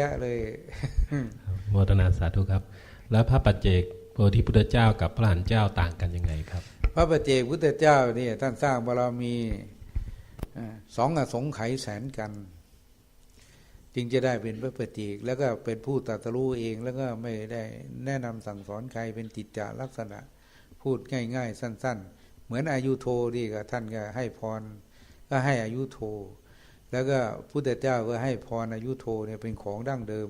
แยะเลยโมทนาสาธุครับ แล้วพระปัจเจกโพธิพุทธเจ้ากับพระหันเจ้าต่างกันยังไงครับ พระประเจกพุทธเจ้าเนี่ยท่านสร้างบารมีเอ่อสองอสงไขยแสนกัน จึงจะได้เป็นพระประเจกแล้วก็เป็นผู้ตรัสรู้เองแล้วก็ไม่ได้แนะนำสั่งสอนใครเป็นจิตจาลักษณะพูดง่าย ๆ สั้น ๆ เหมือนอายุโทดีก็ท่านก็ให้พรก็ให้อายุโท แล้วก็พุทธเจ้าก็ให้พรอายุโทเนี่ยเป็นของดั้งเดิม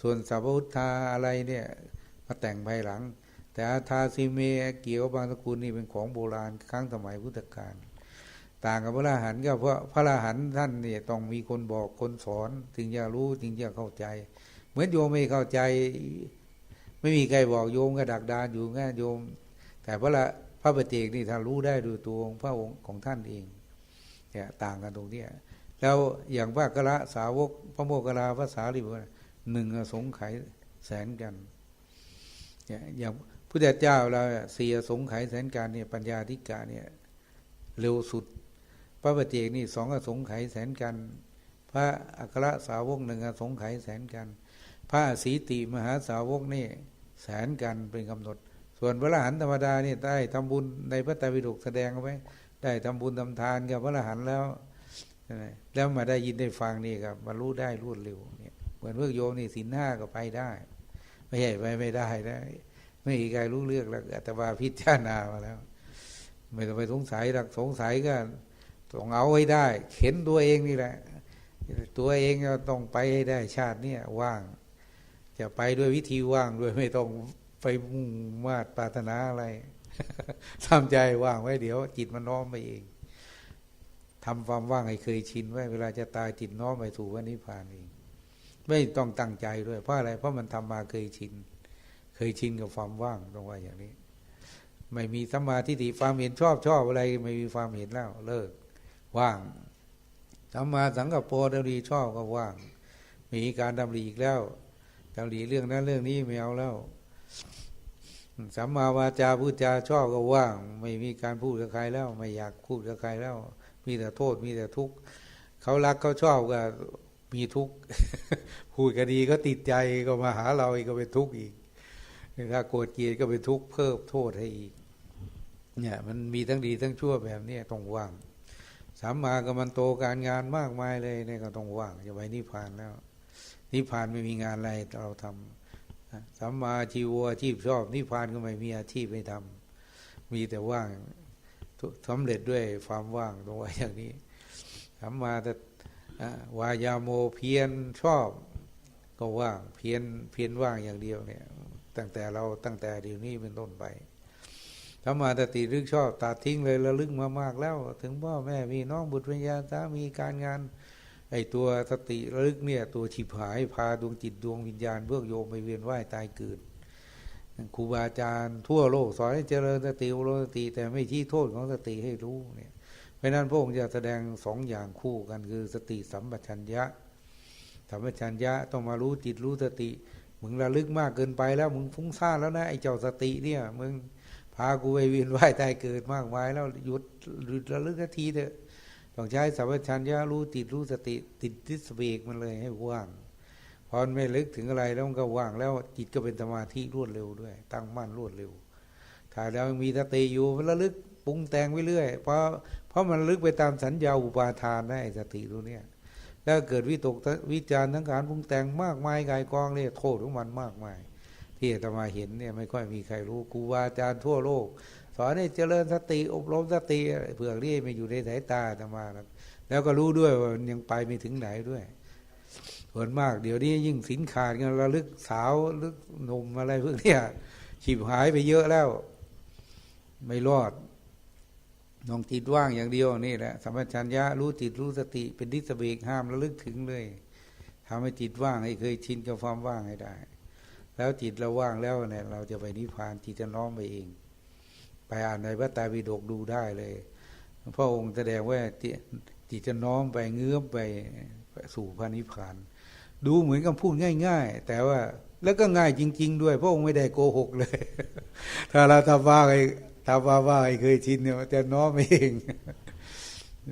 ส่วนสัพพุทธาอะไรเนี่ยมาแต่งภายหลัง แต่อาทาซีเมเกี่ยวบางสกุลนี่เป็นของโบราณครั้งสมัยพุทธกาลต่างกับพระอรหันต์ก็เพราะพระอรหันต์ท่านเนี่ยต้องมีคนบอกคนสอนถึงจะรู้ถึงจะเข้าใจ เหมือนโยมไม่เข้าใจ ไม่มีใครบอกโยมก็ดักดานอยู่ง่โยม แต่พระละพระปฏิเจกนี่ท่านรู้ได้ด้วยตัวของพระองค์ของท่านเองเนี่ยต่างกันตรงเนี้ย แล้วอย่างพระกระสาวกพระโมคคัลาภาษาลิบุตรหนึ่งสงไขยแสนกันอย่างพุทธเจ้าเราสี่สงไขยแสนกันเนี่ยปัญญาธิกาเนี่ยเร็วสุด พระปฏิเจกนี่สองอสงไขยแสนกัน พระอัครสาวกหนึ่งอสงไขยแสนกัน พระสีติมหาสาวกนี่แสนกันเป็นกำหนด ส่วนพระรหันต์ธรรมดาเนี่ยได้ทำบุญในพระไตรปิฎกแสดงเอาไว้ได้ทำบุญทำทานกับพระรหันต์แล้ว แล้วมาได้ยินได้ฟังนี่ครับบรรลุได้รวดเร็วเนี่ยเหมือนเพื่อโยมนี่สินห้าก็ไปได้ ไม่ใช่ไปไม่ได้นะไม่มีใครรู้เรื่องแล้วแต่ว่าพิจารณามาแล้ว ไม่ต้องไปสงสัยหรอกสงสัยก็ต้องเอาไว้ได้ เข็นตัวเองนี่แหละ ตัวเองก็ต้องไปให้ได้ชาติเนี่ยว่าง จะไปด้วยวิธีว่างด้วยไม่ต้องไปมุ่งมาดปรารถนาอะไรทำใจว่างไว้เดี๋ยว จิตมันน้อมไปเอง ทำความว่างให้เคยชินไว้เวลาจะตายจิตน้อมไปสู่พระนิพพานเองไม่ต้องตั้งใจด้วยเพราะอะไร เพราะมันทำมาเคยชิน เคยชินกับความว่างตรงว่าอย่างนี้ ไม่มีสมมาทิฏฐิความเห็นชอบชอบอะไร ไม่มีความเห็นแล้ว เลิก ว่างสัมมาสังกัปโปดำรีชอบก็ว่าง มีการดำรีอีกแล้วดำรีเรื่องนั้นเรื่องนี้ไม่เอาแล้วสัมมาวาจาพูดจาชอบก็ว่าง ไม่มีการพูดกับใครแล้ว ไม่อยากพูดกับใครแล้ว มีแต่โทษ มีแต่ทุกข์เขารักเขาชอบก็มีทุกข์พูดก็ดีก็ติดใจก็มาหาเราอีกก็เป็นทุกข์อีกถ้าโกรธเกลียดก็เป็นทุกข์เพิ่มโทษให้อีก เนี่ยมันมีทั้งดีทั้งชั่วแบบนี้ต้องว่างสัมมากัมมันโตการงานมากมายเลยเนี่ยก็ต้องว่างจะไปนิพพานแล้วนิพพานไม่มีงานอะไรเราทำสัมมาชีวอาชีพชอบนิพพานก็ไม่มีอาชีพไม่ทำมีแต่ว่าง สำเร็จด้วยความว่างตรงไว้อย่างนี้สัมมาแต่วายาโมเพียรชอบ ก็ว่างเพียรเพียรว่างอย่างเดียวเนี่ยตั้งแต่เราตั้งแต่เดี๋ยวนี้เป็นต้นไปถ้ามาตติรึกชอบตัดทิ้งเลยระลึกมามากแล้ว ถึงพ่อแม่มีน้องบุตรวิญญาณสามีการงานไอตัวสติระลึกเนี่ยตัวฉิบหายพาดวงจิตดวงวิญญาณเพื่อโยมไปเวียนว่ายตายเกิด ครูบาอาจารย์ทั่วโลกสอนให้เจริญสติโลสติ แต่ไม่ชี้โทษของสติให้รู้เนี่ยเพราะนั้นพระองค์จะแสดงสองอย่างคู่กันคือสติสัมปชัญญะสัมปชัญญะต้องมารู้จิตรู้สติมึงระลึกมากเกินไปแล้วมึงฟุ้งซ่านแล้วนะไอ้เจ้าสติเนี่ยมึงพากูไปเวียนว่ายตายเกิดมากมายแล้วหยุดหยุดระลึกทีเถอะต้องใช้สัมปชัญญะรู้ติดรู้สติ ติดทิสเบกมันเลยให้ว่าง พอไม่ลึกถึงอะไรแล้วมันก็ว่างแล้วจิตก็เป็นสมาธิรวดเร็วด้วย ตั้งมั่นรวดเร็ว ถ้าเรามีสติอยู่มันระลึกปรุงแต่งไปเรื่อยเพราะเพราะมันลึกไปตามสัญญาอุปาทานได้สติตัวเนี้ยแล้วเกิดวิตกวิจารทั้งการปรุงแต่งมากมายกายกองเนี่ยโทษของมันมากมาย ที่อาตมาเห็นเนี่ยไม่ค่อยมีใครรู้ครูบาอาจารย์ทั่วโลก สอนให้เจริญสติอบรมสติเผื่อเรียไม่อยู่ในสายตาอาตมาแล้วก็รู้ด้วยว่ายังไปไม่ถึงไหนด้วย ส่วนมากเดี๋ยวนี้ยิ่งสินขาดกันระลึกสาวลึกหนุ่มอะไรพวกเนี้ยฉีบหายไปเยอะแล้ว ไม่รอดน้องจิตว่างอย่างเดียวนี่แหละสัมปชัญญะรู้จิตรู้สติ เป็นดิสเบกห้ามระลึกถึงเลยทำให้จิตว่างให้เคยชินกับความว่างให้ได้ แล้วจิตเราว่างแล้วเนี่ย เราจะไปนิพพานจิตจะน้อมไปเอง ไปอ่านในพระไตรปิฎกดูได้เลยพระองค์แสดงว่าจิตจะน้อมไปเงื้อมไปสู่พระนิพพาน ดูเหมือนกับพูดง่าย ๆ แต่ว่าแล้วก็ง่ายจริง ๆ ด้วยพระองค์ไม่ได้โกหกเลย ถ้าเราทำว่าไอ้ทำว่าว่าไอ้เคยชินเนี่ยจะน้อมเอง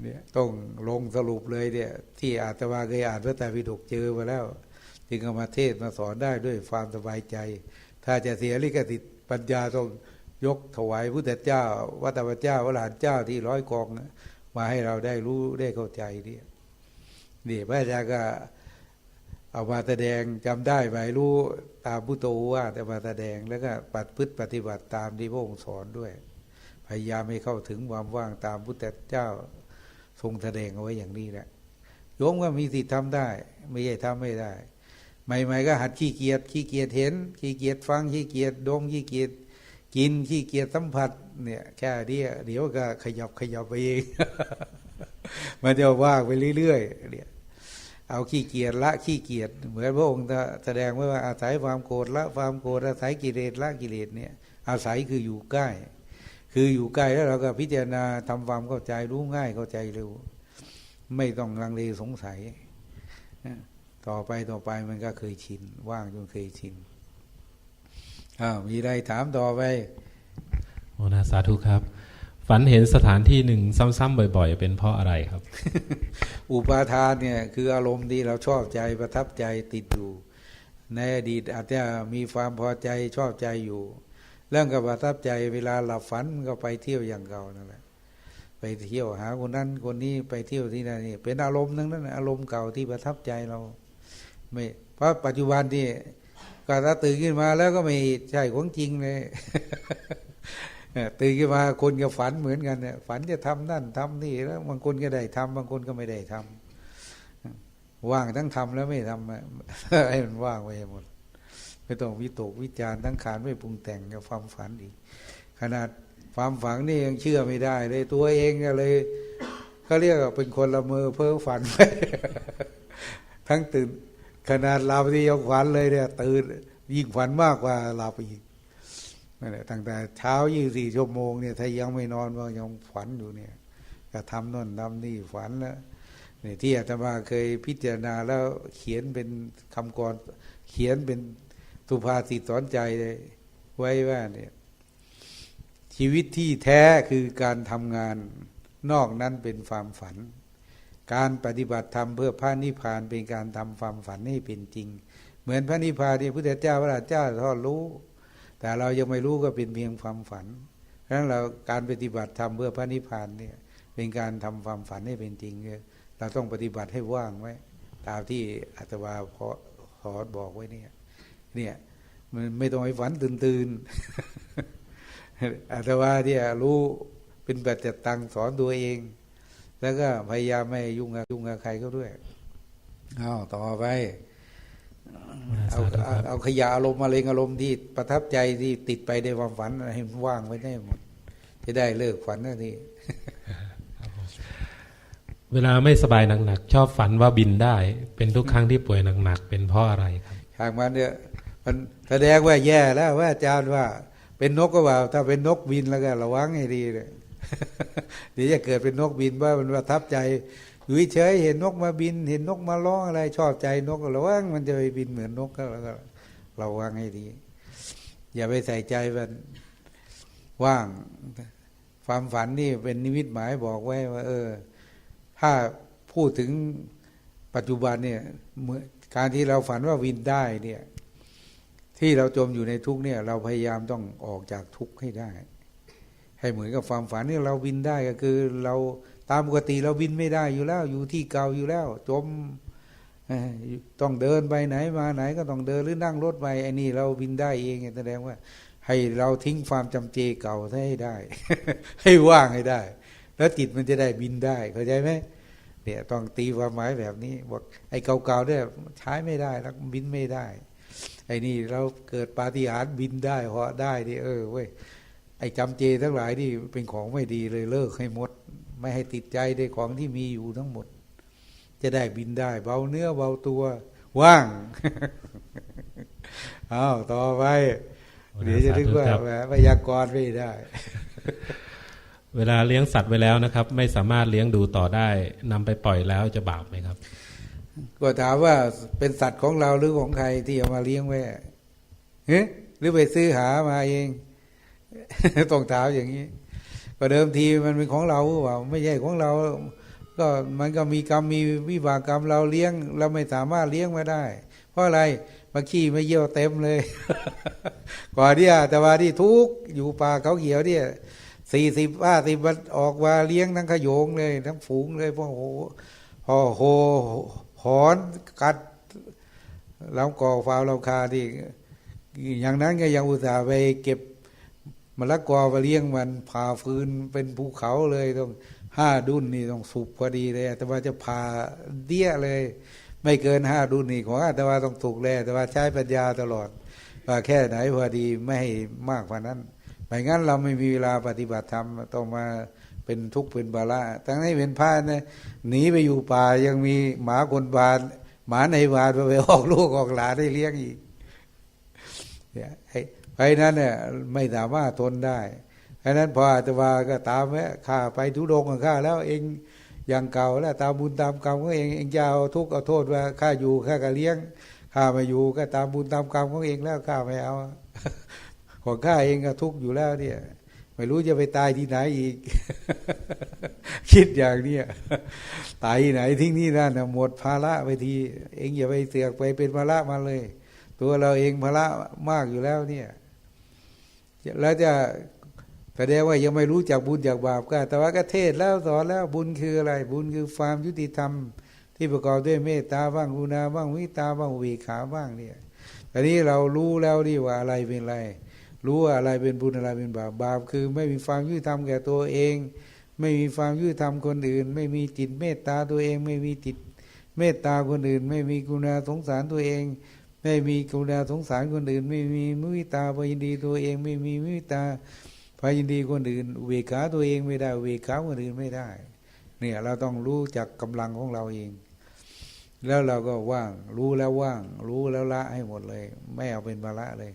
เนี่ยต้องลงสรุปเลยเนี่ย ที่อาตมาเคยอ่านพระไตรปิฎกเจอมาแล้ว จึงเอามาเทศน์มาสอนได้ด้วยความสบายใจ ถ้าจะเสียลิขสิทธิ์ปัญญาต้องยกถวายพุทธเจ้าวัตถเจ้าวรานเจ้าที่ร้อยกอง มาให้เราได้รู้ได้เข้าใจเนี่ยนี่พระอาจารย์ก็ เอามาแสดงจำได้ไหมรู้ตามพุทโธว่าแต่มาแสดงแล้วก็ปฏิพฤติปฏิบัติตามที่พระองค์สอนด้วย พยายามให้เข้าถึงความว่างตามพุทธเจ้าทรงแสดงเอาไว้อย่างนี้แหละโยมก็มีสิทธิ์ทำได้ ไม่ใช่ทำไม่ได้ใหม่ๆก็หัดขี้เกียจขี้เกียจเห็น ขี้เกียจฟังขี้เกียจดมขี้เกียจกินขี้เกียจสัมผัสเนี่ยแค่เดียวเดี๋ยวก็ขยับขยับไปเองมันจะว่างไปเรื่อยๆเนี่ย เอาขี้เกียจละขี้เกียจเหมือนพระองค์แสดงไว้ว่าอาศัยความโกรธละความโกรธอาศัยกิเลสละกิเลสเนี่ย อาศัยคืออยู่ใกล้ คืออยู่ใกล้แล้วเราก็พิจารณาทำความเข้าใจรู้ง่ายเข้าใจเร็ว ไม่ต้องลังเลสงสัย ต่อไปต่อไปมันก็เคยชิน ว่างจนเคยชินอ้าวมีอะไรถามต่อไปโมนาสาธุครับ ฝันเห็นสถานที่หนึ่งซ้ำๆบ่อย ๆ เป็นเพราะอะไรครับ อุปาทานเนี่ยคืออารมณ์ที่เราชอบใจประทับใจติดอยู่ ในอดีตอาจจะมีความพอใจชอบใจอยู่ เรื่องกับประทับใจเวลาหลับฝันก็ไปเที่ยวอย่างเก่านั่นแหละไปเที่ยวหาคนนั้นคนนี้ไปเที่ยวที่นั่นนี่เป็นอารมณ์ทั้งนั้นอารมณ์เก่าที่ประทับใจเราไม่เพราะปัจจุบันนี่ก็ถ้าตื่นขึ้นมาแล้วก็ไม่ใช่ของจริงเลย ตื่นขึ้นมาคนก็ฝันเหมือนกันเนี่ยฝันจะทำนั่นทำนี่แล้วบางคนก็ได้ทำบางคนก็ไม่ได้ทำว่างทั้งทำแล้วไม่ทำให้มันว่างไปหมด ไม่ต้องวิตกวิจารณ์ทั้งขานไม่ปรุงแต่งกับความฝันอีก ขนาดความฝันนี่ยังเชื่อไม่ได้เลยตัวเองก็เลยเขาเรียกว่าเป็นคนละเมอเพ้อฝันไปทั้งตื่น ขนาดหลับที่ยังฝันเลยเนี่ยตื่นยิ่งฝันมากกว่าหลับอีก นั่นแหละตั้งแต่เช้ายี่สี่ชั่วโมงเนี่ยถ้ายังไม่นอนก็ยังฝันอยู่เนี่ยก็ทำนั่นทำนี่ฝันแล้วเนี่ยที่อาตมาเคยพิจารณาแล้วเขียนเป็นคำกรเขียนเป็นสุภาษิตสอนใจเลยไว้ว่าเนี่ยชีวิตที่แท้คือการทำงานนอกนั้นเป็นความฝัน การปฏิบัติธรรมเพื่อพระนิพพานเป็นการทำความฝันให้เป็นจริง เหมือนพระนิพพานที่พระพุทธเจ้าพระราชเจ้าทอดรู้ แต่เรายังไม่รู้ก็เป็นเพียงความฝันเพราะฉะนั้นเราการปฏิบัติธรรมเพื่อพระนิพพานเนี่ยเป็นการทำความฝันให้เป็นจริงเราต้องปฏิบัติให้ว่างไว้ ตามที่อาตมาพอขอบอกไว้เนี่ยเนี่ยมันไม่ต้องให้ฝันตื่นตื่นอาตมาที่ยรู้เป็นแบบจัดตังสอนตัวเอง แล้วก็พยายามไม่ยุ่งกับยุ่งกับใครก็ด้วยเอาวต่อไป เอาเอาเอาขยะอารมณ์มะเร็งอารมณ์ที่ประทับใจที่ติดไปในความฝันให้มันว่างไว้ได้หมด จะได้เลิกฝันนาทีเวลาไม่สบายหนักๆชอบฝันว่าบินได้ เป็นทุกครั้งที่ป่วยหนักๆเป็นเพราะอะไรครับทางมันเนี่ยมันแสดงว่าแย่แล้วว่าอาจารย์ว่า เป็นนกก็ว่า ถ้าเป็นนกบินแล้วก็ระวังให้ดีเลยเดี๋ยวจะเกิดเป็นนกบินว่ามันประทับใจ อยู่เฉยเห็นนกมาบิน เห็นนกมาร้องอะไร ชอบใจนกระวังมันจะไปบินเหมือนนกก็แล้วก็ระวังให้ดี อย่าไปใส่ใจมันว่างความฝันนี่เป็นนิมิตหมายบอกไว้ว่า เออ ถ้าพูดถึงปัจจุบันเนี่ยการที่เราฝันว่าวินได้เนี่ย ที่เราจมอยู่ในทุกเนี่ย เราพยายามต้องออกจากทุกข์ให้ได้ ให้เหมือนกับความฝันนี่เราวินได้ก็คือเราามปกติเราวินไม่ได้อยู่แล้ว อยู่ที่เก่าอยู่แล้ว จมต้องเดินไปไหนมาไหนก็ต้องเดินหรือนั่งรถไปไอ้นี่เราวินได้เองแสดงว่า ให้เราทิ้งความจำเจเก่าให้ได้ ให้ว่างให้ได้ แล้วจิตมันจะได้บินได้เข้าใจไหมเนี่ยต้องตีความหมายแบบนี้บอกไอ้เก่าๆเนี่ยใช้ไม่ได้แล้วบินไม่ได้ ไอ้นี่เราเกิดปาฏิหาริย์บินได้เหาะได้ดิเออเว้ยไอ้จำเจทั้งหลายที่เป็นของไม่ดีเลยเลิกให้หมด ไม่ให้ติดใจในของที่มีอยู่ทั้งหมด จะได้บินได้ เบาเนื้อเบาตัว ว่างอ้าวต่อไปเดี๋ยวจะนึกว่าแหมพยากรณ์ไม่ได้ เวลาเลี้ยงสัตว์ไว้แล้วนะครับ ไม่สามารถเลี้ยงดูต่อได้นำไปปล่อยแล้วจะบาปไหมครับ ก็ถามว่าเป็นสัตว์ของเราหรือของใครที่เอามาเลี้ยงไว้เฮ้หรือไปซื้อหามาเอง ต้องถามอย่างนี้ ก็เดิมทีมันเป็นของเราหรือเปล่าไม่ใช่ของเรา ก็มันก็มีกรรมมีวิบากกรรมเราเลี้ยง เราไม่สามารถเลี้ยงมาได้ เพราะอะไรมาขี้มาเยี่ยวเต็มเลยก่อนเนี่ยแต่ว่าที่ทุกอยู่ป่าเขาเขียวเนี่ยสี่สิบห้าสิบวันออกมาเลี้ยงทั้งขยงเลย ทั้งฝูงเลยพราะโหพอโหหอนกัดลำกอกฟาวลำคาที่อย่างนั้นก็ยังอุตส่าห์ไปเก็บ มะละกอมาเลี้ยงมันผ่าฟืนเป็นภูเขาเลยต้องห้าดุนนี่ต้องสุกพอดีเลยแต่ว่าจะผ่าเดี้ยเลย ไม่เกินห้าดุนนี่ของอาตมาต้องถูกแลแต่ว่าใช้ปัญญาตลอด ว่าแค่ไหนพอดีไม่ให้มากกว่านั้นไม่งั้นเราไม่มีเวลาปฏิบัติธรรมต้องมาเป็นทุกข์เป็นบาระทั้งนี้เป็นพระนะหนีไปอยู่ป่ายังมีหมาคนบานหมาในบานไปออกลูกออกหลานได้เลี้ยงอีก เนี่ยไปนั้นเนี่ยไม่สามารถทนได้เพราะนั้นพออาตมาก็ตามแม่ข้าไปทุดงกับข้าแล้วเองอย่างเก่าแล้วตามบุญตามกรรมของเองเองจะเอาทุกข์เอาโทษว่าข้าอยู่ข้าก็เลี้ยงข้าไม่อยู่ก็ตามบุญตามกรรมของเองแล้วข้าไม่เอาของข้าเองก็ทุกข์อยู่แล้วเนี่ยไม่รู้จะไปตายที่ไหนอีก คิดอย่างเนี้ยตายที่ไหนทิ้งนี่นั่นหมดภาระไปที เองอย่าไปเสือกไปเป็นภาระมาเลย ตัวเราเองภาระมากอยู่แล้วเนี่ยแล้วจะแสดงว่ายังไม่รู้จักบุญจากบาปก็แต่ว่าก็เทศแล้วสอนแล้วบุญคืออะไร บุญคือความยุติธรรม ที่ประกอบด้วยเมตตาบ้างกุณาบ้างวิตาบ้างอุเบกขาบ้างเนี่ยตอนนี้เรารู้แล้วดีว่าอะไรเป็นอะไร รู้ว่าอะไรเป็นบุญอะไรเป็นบาปบาปคือไม่มีความยุติธรรมแก่ตัวเอง ไม่มีความยุติธรรมคนอื่น ไม่มีจิตเมตตาตัวเอง ไม่มีจิตเมตตาคนอื่น ไม่มีกุณาสงสารตัวเอง ไม่มีกรุณาสงสารคนอื่น ไม่มีมุวิตาพยินดีตัวเองไม่มีมุวิตาพยินดีคนอื่น เวขาตัวเองไม่ได้ เวขาคนอื่นไม่ได้ เนี่ยเราต้องรู้จักกำลังของเราเอง แล้วเราก็ว่าง รู้แล้วว่าง รู้แล้วละให้หมดเลย ไม่เอาเป็นภาระเลย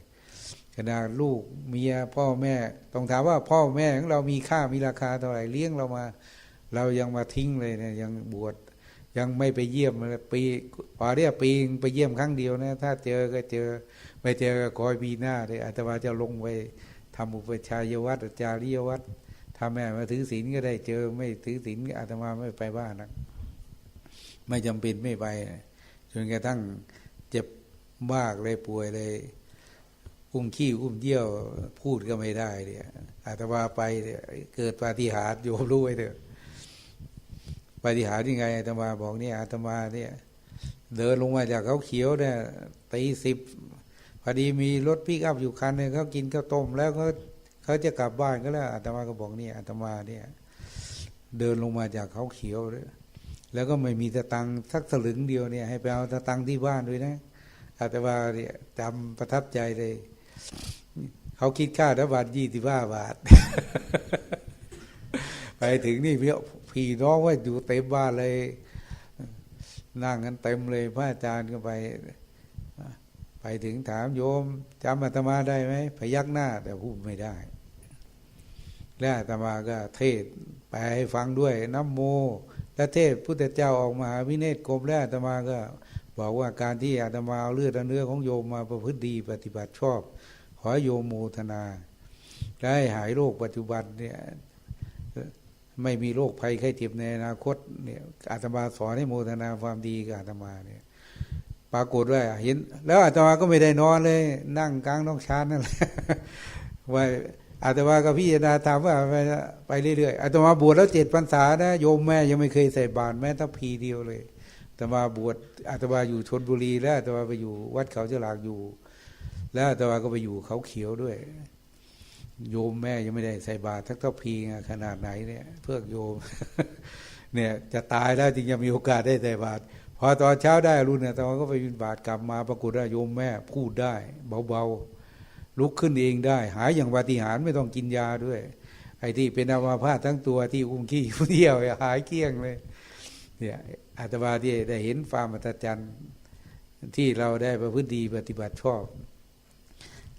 ขณะลูกเมียพ่อแม่ ต้องถามว่าพ่อแม่ของเรามีค่ามีราคาเท่าไหร่เลี้ยงเรามา เรายังมาทิ้งเลยเนี่ยยังบวช ยังไม่ไปเยี่ยมปีพอเรียกปีไปเยี่ยมครั้งเดียวนะ ถ้าเจอก็เจอ ไม่เจอก็คอยปีหน้าเลยอาตมาจะลงไปทำอุปชายวัดจาริยวัดถ้าแม่มาถือศีลก็ได้เจอ ไม่ถือศีลอาตมาไม่ไปบ้านนะไม่จำเป็นไม่ไปจนกระทั่งเจ็บมากเลยป่วยเลยอุ้มขี้อุ้มเยี่ยวพูดก็ไม่ได้เนี่ยอาตมาไปเกิดปาฏิหาริย์โยมรู้ไว้เถอะ ฏิหารยังไงอาตมาบอกเนี่ยอาตมาเนี่ยเดินลงมาจากเขาเขียวเนี่ยตีสิบพอดีมีรถพิกอัพอยู่คันหนึ่งเขากินข้าวต้มแล้วเขาเขาจะกลับบ้านก็แล้วอาตมาก็บอกเนี่ยอาตมาเนี่ยเดินลงมาจากเขาเขียวเลยแล้วก็ไม่มีตะตังสักสลึงเดียวเนี่ย ให้ไปเอาตะตังที่บ้านด้วยนะอาตมาเนี่ยจำประทับใจเลยเขาคิดค่าละบาทยี่สิบห้าบาท ไปถึงนี่เพี่ พี่น้องว่าอยู่เต็มบ้านเลยนั่งกันเต็มเลยพระอาจารย์ก็ไป ไปถึงถามโยมจำอาตมาได้ไหมพยักหน้า แต่พูดไม่ได้ แล้วอาตมาก็เทศไปให้ฟังด้วยน้ำโมและเทศพุทธเจ้าออกมาวิเนศกรมแล้วอาตมาก็บอกว่าการที่อาตมาเอาเลือดเนื้อของโยมมาประพฤติดีปฏิบัติชอบ ขอโยมโมทนา ได้หายโรคปัจจุบันเนี่ย ไม่มีโรคภัยไข้เจ็บในอนาคตเนี่ยอาตมาสอนให้โมทนาความดีกับอาตมาเนี่ยปรากฏว่าเห็น แล้วอาตมาก็ไม่ได้นอนเลย นั่งกลางน้องชานนั่นแหละว่าอาตมากับพี่นาถามว่าไปไปเรื่อยๆอาตมาบวชแล้วเจ็ดพรรษานะโยมแม่ยังไม่เคยใส่บาตรแม้แต่พีเดียวเลยอาตมาบวชอาตมาอยู่ชนบุรีแล้วอาตมาไปอยู่วัดเขาเจริญอยู่ แล้วอาตมาก็ไปอยู่เขาเขียวด้วย โยมแม่ยังไม่ได้ใส่บาตรทักท่าพีขนาดไหนเนี่ยเพื่อโยม เนี่ยจะตายแล้วจึงจะมีโอกาสได้ใส่บาตรพอตอนเช้าได้รุ่นเนี่ยตอนก็ไปบินบาตรกลับมาปรากฏว่าโยมแม่พูดได้ เบาๆลุกขึ้นเองได้ หายอย่างปาฏิหาริย์ไม่ต้องกินยาด้วย ไอ้ที่เป็นอามาพาตทั้งตัวที่อุ้มขี้เที่ยวหายเกลี้ยงเลยเนี่ยอาตมาที่ได้เห็นความอัศจรรย์ที่เราได้ประพฤติดีปฏิบัติชอบ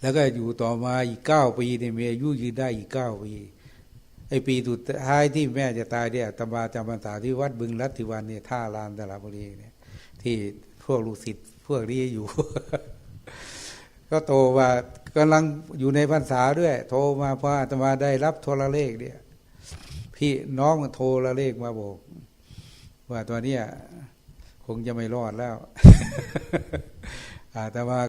แล้วก็อยู่ต่อมาอีกเก้าปีเนี่ยมีอายุยืนได้อีกเก้าปีไอปีสุดท้ายที่แม่จะตายเนี่ยตมาจำพรรษาที่วัดบึงรัติวันเนี่ยท่าลานตลาบุรีเนี่ย ที่พวกลูกศิษย์พวกนี้อยู่ ก็โทรว่ากำลังอยู่ในพรรษาด้วย โทรมาพออาตมาได้รับโทรเลขเนี่ย พี่น้องโทรเลขมาบอก ว่าตัวเนี้ยคงจะไม่รอดแล้วอาต่ว่า